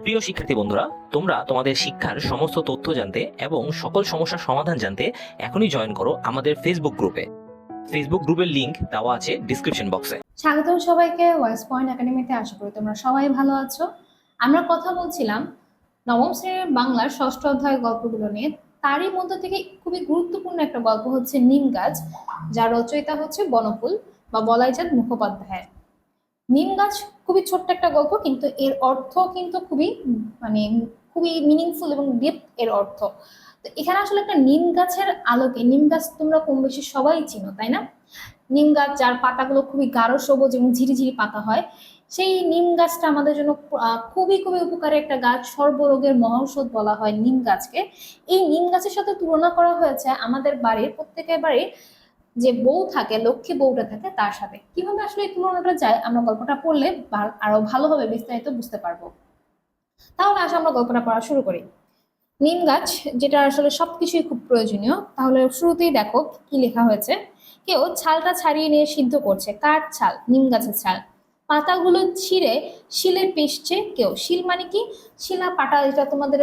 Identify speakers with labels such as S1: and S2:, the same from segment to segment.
S1: প্রিয় শিক্ষার্থী বন্ধুরা, তোমরা তোমাদের শিক্ষার সমস্ত তথ্য জানতে এবং সকল সমস্যার সমাধান জানতে এখনই জয়েন করো আমাদের ফেসবুক গ্রুপে ফেসবুক গ্রুপের লিংক দেওয়া আছে ডিসক্রিপশন বক্সে
S2: স্বাগতম সবাইকে ওয়েস্ট পয়েন্ট একাডেমিতে আশা করি তোমরা সবাই ভালো আছো। আমরা কথা বলছিলাম নবম শ্রেণির বাংলার ষষ্ঠ অধ্যায়ের গল্পগুলো নিয়ে। তারই মধ্যে থেকে খুবই গুরুত্বপূর্ণ একটা গল্প হচ্ছে নিম গাছ, যার রচয়িতা হচ্ছে বনফুল বা বলাইজাত মুখোপাধ্যায়। নিম গাছ খুবই ছোট্ট একটা গল্প, কিন্তু এর অর্থ কিন্তু খুবই মানে খুবই মিনিংফুল এবং ডিপ এর অর্থ। তো এখানে আসলে একটা নিম গাছের আলোকে, নিম গাছ তোমরা কম বেশি সবাই চিনো, তাই না? নিম গাছ যার পাতাগুলো খুবই গাঢ়, সবুজ এবং ঝিরিঝিরি পাতা হয়, সেই নিম গাছটা আমাদের জন্য খুবই খুবই উপকারী একটা গাছ, সর্বরোগের মহৌষধ বলা হয় নিম গাছকে। এই নিম গাছের সাথে তুলনা করা হয়েছে আমাদের বাড়ির, প্রত্যেকের বাড়ির যে বউ থাকে, লক্ষ্মী বউটা থাকে, তার সাথে। কীভাবে আসলে এই তুলনাটা যায়? আমরা গল্পটা পড়লে আরও ভালোভাবে বিস্তারিত বুঝতে পারব। তাহলে আসলে আমরা গল্পটা পড়া শুরু করি। নিম গাছ, যেটা আসলে সবকিছুই খুব প্রয়োজনীয়। তাহলে শুরুতেই দেখো কি লেখা হয়েছে। কেউ ছালটা ছাড়িয়ে নিয়ে সিদ্ধ করছে কার ছাল, নিম গাছের ছাল। পাতাগুলো ছিঁড়ে শিলে পিষছে কেউ, শিল মানে কি? শিলা পাটা, এটা তোমাদের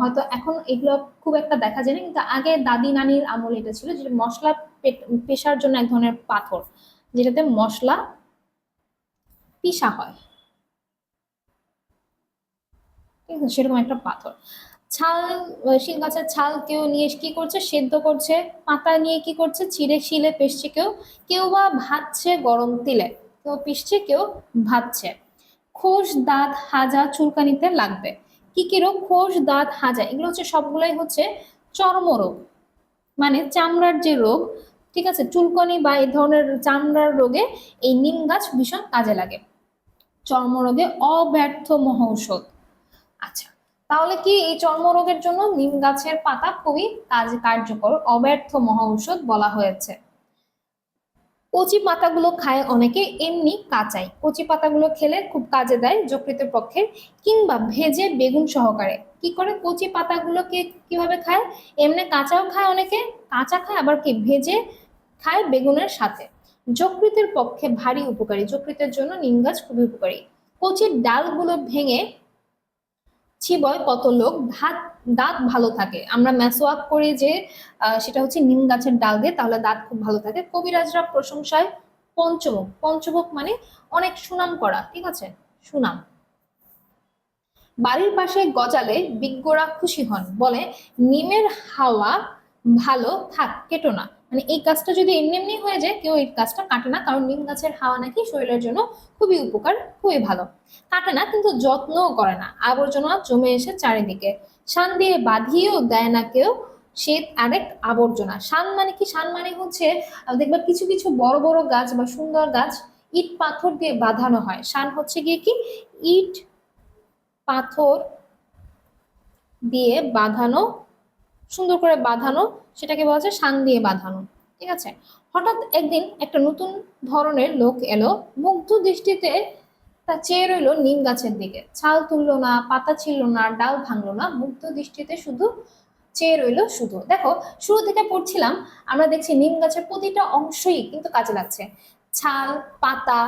S2: হয়তো এখন এগুলো খুব একটা দেখা যায় না, কিন্তু আগে দাদি নানির আমল এটা ছিল যেটা মশলা পেশার জন্য এক ধরনের পাথর, যেটাতে মশলা পিষা হয়। ঠিক আছে, সেরকম একটা পাথর। ছাল, শিল গাছের ছাল কেউ নিয়ে কি করছে? সেদ্ধ করছে, পাতা নিয়ে কি করছে? ছিঁড়ে শিলে পেশছে কেউ কেউ বা ভাজছে গরম তেলে। কেউ পিষছে কেউ ভাবছে। খোস দাঁত হাজা চুলকানিতে লাগবে। কি কি রোগ? খোস দাঁত হাজা, এগুলো হচ্ছে সবগুলাই হচ্ছে চর্মরোগ মানে চামড়ার যে রোগ, ঠিক আছে? চুলকানি বা এই ধরনের চামড়ার রোগে এই নিম গাছ ভীষণ কাজে লাগে। চর্মরোগে অব্যর্থ মহৌষধ আচ্ছা তাহলে কি এই চর্মরোগের জন্য নিম গাছের পাতা খুবই কাজ কার্যকর অব্যর্থ মহাঔষধ বলা হয়েছে। কচি পাতাগুলো খায় অনেকে, এমনি কাঁচাই। কচি পাতাগুলো খেলে খুব কাজে দেয় যকৃতের পক্ষে কিংবা ভেজে বেগুন সহকারে। কি করে? কচি পাতাগুলোকে কীভাবে খায়? এমনি কাঁচাও খায় অনেকে, কাঁচা খায়, আবার কি ভেজে খায় বেগুনের সাথে। যকৃতের পক্ষে ভারী উপকারী। যকৃতের জন্য নিম গাছ খুবই উপকারী। কচির ডালগুলো ভেঙে চিবয় কত লোক দাঁত দাঁত ভালো থাকে। আমরা ম্যাসওয়াক করি যে সেটা হচ্ছে নিম গাছের ডাল দিয়ে তাহলে দাঁত খুব ভালো থাকে। কবিরাজরা প্রশংসায় পঞ্চমুখ। পঞ্চমুখ মানে অনেক সুনাম করা, ঠিক আছে? সুনাম। বাড়ির পাশে গজালে বিজ্ঞরা খুশি হন। বলে, নিমের হাওয়া ভালো থাক, কেটো না। মানে এই গাছটা যদি এমনি এমনি হয়ে যায়, কেউ এই গাছটা কাটে না। কারণ নিম গাছের হাওয়া নাকি শরীরের জন্য খুবই উপকার, খুবই ভালো। কাটে না, কিন্তু যত্নও করে না। আবর্জনা জমে এসে চারিদিকে। শান দিয়ে বাঁধিয়েও দেয় না কেউ। সে আরেক আবর্জনা। শান মানে কি? শান মানে হচ্ছে দেখবা কিছু কিছু বড় বড় গাছ বা সুন্দর গাছ ইট, পাথর দিয়ে বাঁধানো হয়। শান হচ্ছে গিয়ে কি? ইট, পাথর দিয়ে বাঁধানো সুন্দর করে বাঁধানো, সেটাকে বলা যায় শান দিয়ে বাঁধানো, ঠিক আছে? হঠাৎ একদিন একটা নতুন ধরনের লোক এলো, মুগ্ধ দৃষ্টিতে তা চেয়ে রইল নিম গাছের দিকে। ছাল তুললো না, পাতা ছিল না, ডাল ভাঙলো না, মুগ্ধ দৃষ্টিতে শুধু চেয়ে রইল শুধু দেখো, শুরু থেকে পড়ছিলাম, আমরা দেখছি নিম গাছের প্রতিটা অংশই কিন্তু কাজে লাগছে। ছাল, পাতা,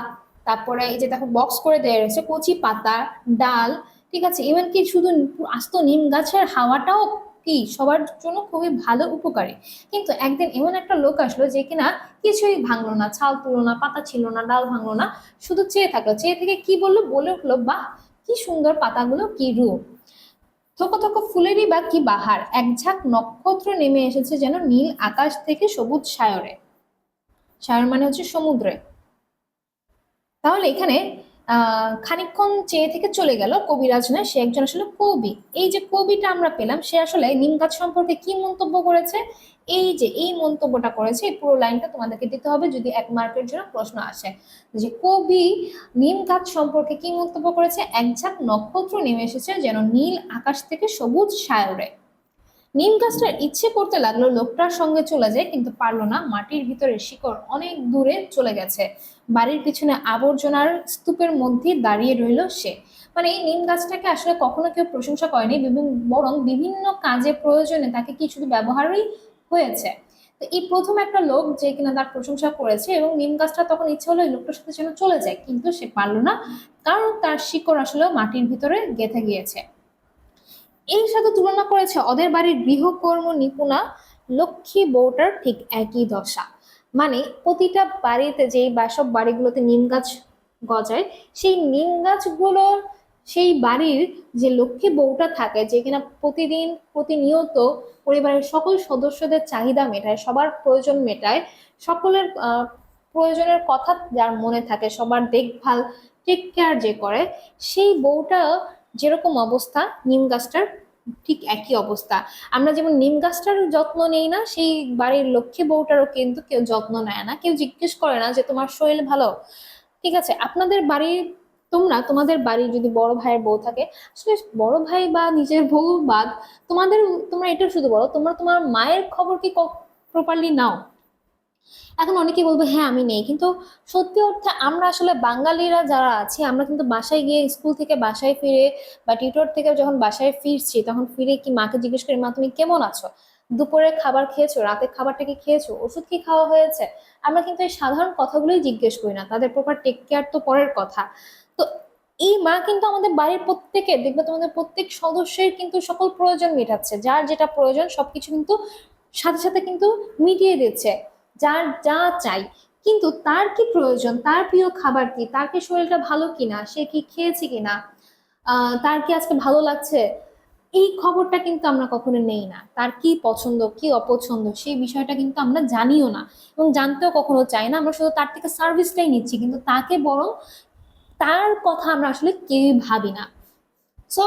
S2: তারপরে এই যে দেখো বক্স করে দেওয়া রয়েছে, কচি পাতা, ডাল, ঠিক আছে? ইভেন কি শুধু আস্ত নিম গাছের হাওয়াটাও কি সবার জন্য খুবই ভালো উপকারী। কিন্তু একদিন এমন একটা লোক আসলো যে কিনা কিছুই ভাঙলো না, ছাল তুলো না, পাতা ছিল না, ডাল ভাঙলো না, শুধু চেয়ে থাকল। চেয়ে থেকে কি বলল? বলে উঠল, বাহ, কি সুন্দর পাতাগুলো, কি রূপ। থোকো থোকো ফুলেরই বা কি বাহার। এক ঝাঁক নক্ষত্র নেমে এসেছে যেন নীল আকাশ থেকে সবুজ সায়রে। সায়র মানে হচ্ছে সমুদ্রে। তাহলে এখানে আহ, খানিকক্ষণ চেয়ে থেকে চলে গেল কবিরাজ নয় সে একজন আসলে কবি। এই যে কবিটা আমরা পেলাম, সে আসলে নিম গাছ সম্পর্কে কি মন্তব্য করেছে? এই যে এই মন্তব্যটা করেছে, এই পুরো লাইনটা তোমাদেরকে দিতে হবে যদি এক মার্কের জন্য প্রশ্ন আসে। যে কবি নিম গাছ সম্পর্কে কি মন্তব্য করেছে? এক ঝাঁক নক্ষত্র নেমে এসেছে যেন নীল আকাশ থেকে সবুজ সায়রে। নিম গাছটার ইচ্ছে করতে লাগল লোকটার সঙ্গে চলে যায়, কিন্তু পারল না। মাটির ভিতরে শিকড় অনেক দূরে চলে গেছে। বাড়ির পিছনে আবর্জনার স্তূপের মধ্যে দাঁড়িয়ে রইল সে। মানে এই নিম গাছটাকে আসলে কখনো কেউ প্রশংসা করেনি বিভিন্ন বরং বিভিন্ন কাজে প্রয়োজনে তাকে কি শুধু ব্যবহারই হয়েছে? তো এই প্রথম একটা লোক যে কিনা তার প্রশংসা করেছে এবং নিম গাছটা তখন ইচ্ছে হলো লোকটার সাথে যেন চলে যায়, কিন্তু সে পারল না। কারণ তার শিকড় আসলে মাটির ভিতরে গেঁথে গিয়েছে। এর সাথে তুলনা করেছে ওদের বাড়ির গৃহকর্ম নিপুণা লক্ষ্মী বউটার ঠিক একই দশা। মানে প্রতিটা বাড়িতে যেই বা সব বাড়িগুলোতে নিম গাছ গজায়, সেই নিম গাছগুলোর সেই বাড়ির যে লক্ষ্মী বউটা থাকে, যে কিনা প্রতিদিন প্রতিনিয়ত পরিবারের সকল সদস্যদের চাহিদা মেটায়, সবার প্রয়োজন মেটায়, সকলের প্রয়োজনের কথা যার মনে থাকে, সবার দেখভাল টেক কেয়ার যে করে, সেই বউটা যেরকম অবস্থা, নিম গাছটার ঠিক একই অবস্থা। আমরা যেমন নিম গাছটার যত্ন নেই না, সেই বাড়ির লক্ষ্মী বউটারও কিন্তু কেউ যত্ন নেয় না। কেউ জিজ্ঞেস করে না যে, তোমার শরীর ভালো? ঠিক আছে, আপনাদের বাড়ির তোমরা, তোমাদের বাড়ির যদি বড় ভাইয়ের বউ থাকে, আসলে বড় ভাই বা নিজের বউ বাদ, তোমাদের, তোমরা এটা শুধু বলো, তোমরা তোমার মায়ের খবর কি প্রপারলি নাও? এখন অনেকে বলবে হ্যাঁ আমি নেই। কিন্তু সত্যি অর্থে আমরা আসলে বাঙালিরা যারা আছি, আমরা কিন্তু বাসায় গিয়ে স্কুল থেকে বাসায় ফিরে বা টিউটর থেকে যখন বাসায় ফিরছি, তখন ফিরে কি মাকে জিজ্ঞেস করি, মা, তুমি কেমন আছো? দুপুরে খাবার খেয়েছো? রাতের খাবারটা কি খেয়েছো? ওষুধ কি খাওয়া হয়েছে? আমরা কিন্তু এই সাধারণ কথাগুলোই জিজ্ঞেস করি না, তাদের প্রপার টেক কেয়ার তো পরের কথা। তো এই মা কিন্তু আমাদের বাড়ির প্রত্যেকে, দেখবে তোমাদের প্রত্যেক সদস্যের কিন্তু সকল প্রয়োজন মেটাচ্ছে। যার যেটা প্রয়োজন, সবকিছু কিন্তু সাথে সাথে কিন্তু মিটিয়ে দিচ্ছে। যার যা চাই। কিন্তু তার কি প্রয়োজন? তার প্রিয় খাবার কি? তার কি শরীরটা ভালো কিনা? সে কি খেয়েছে কিনা? তার কি আজকে ভালো লাগছে? এই খবরটা কিন্তু আমরা কখনো নেই না। তার কি পছন্দ, কি অপছন্দ, সেই বিষয়টা কিন্তু আমরা জানিও না। এবং জানতেও কখনো চাই না। আমরা শুধু তার থেকে সার্ভিসটাই নিচ্ছি। কিন্তু তাকে বরং তার কথা আমরা আসলে কেউই ভাবি না। সো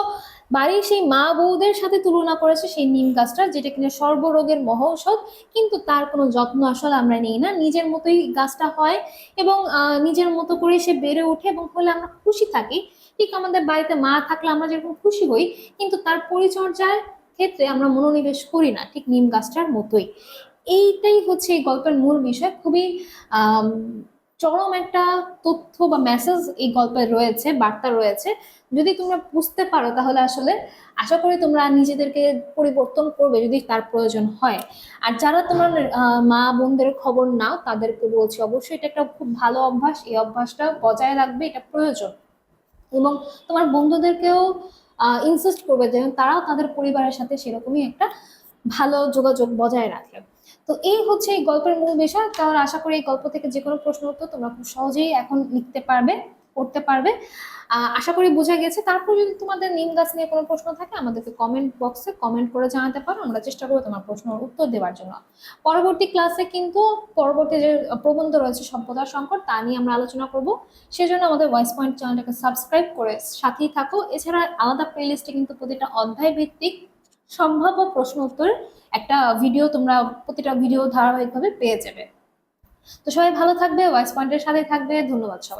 S2: বাড়ির সেই মা বউদের সাথে তুলনা করেছে সেই নিম গাছটা, যেটা কিনা সর্বরোগের মহৌষধ কিন্তু তার কোনো যত্ন আসলে আমরা নেই না। নিজের মতোই গাছটা হয় এবং নিজের মতো করে সে বেড়ে ওঠে এবং হলে আমরা খুশি থাকি। ঠিক আমাদের বাড়িতে মা থাকলে আমরা যেরকম খুশি হই, কিন্তু তার পরিচর্যার ক্ষেত্রে আমরা মনোনিবেশ করি না, ঠিক নিম গাছটার মতোই। এইটাই হচ্ছে এই গল্পের মূল বিষয়। খুবই চরম একটা তথ্য বা মেসেজ এই গল্পে রয়েছে, বার্তা রয়েছে। যদি তোমরা বুঝতে পারো তাহলে আসলে আশা করি তোমরা নিজেদেরকে পরিবর্তন করবে যদি তার প্রয়োজন হয়। আর যারা তোমার মা বোনদের খবর নাও, তাদেরকে বলছি অবশ্যই এটা একটা খুব ভালো অভ্যাস। এই অভ্যাসটা বজায় রাখবে, এটা প্রয়োজন। এবং তোমার বন্ধুদেরকেও ইনসিস্ট করবে যেন তারাও তাদের পরিবারের সাথে সেরকমই একটা ভালো যোগাযোগ বজায় রাখে। তো এই হচ্ছে এই গল্পের মূল বিষয়। তাহলে আশা করি এই গল্প থেকে যে কোনো প্রশ্ন উত্তর তোমরা খুব সহজেই এখন লিখতে পারবে, করতে পারবে। আশা করি বোঝা গেছে। তারপর যদি তোমাদের নিম গাছ নিয়ে কোনো প্রশ্ন থাকে, আমাদেরকে কমেন্ট বক্সে কমেন্ট করে জানাতে পারো। আমরা চেষ্টা করব তোমার প্রশ্নের উত্তর দেওয়ার জন্য। পরবর্তী ক্লাসে কিন্তু পরবর্তী যে প্রবন্ধ রয়েছে সভ্যতার সংকট, তা নিয়ে আমরা আলোচনা করব। সেজন্য আমাদের ভয়েস পয়েন্ট চ্যানেলটাকে সাবস্ক্রাইব করে সাথেই থাকো। এছাড়া আলাদা প্লেলিস্টে কিন্তু প্রতিটা অধ্যায় ভিত্তিক সম্ভাব্য প্রশ্ন উত্তর একটা ভিডিও তোমরা প্রতিটা ভিডিও ধারাবাহিকভাবে পেয়ে যাবে। তো সবাই ভালো থাকবে ওয়াইস পয়েন্টের সাথে থাকবে, ধন্যবাদ সবাই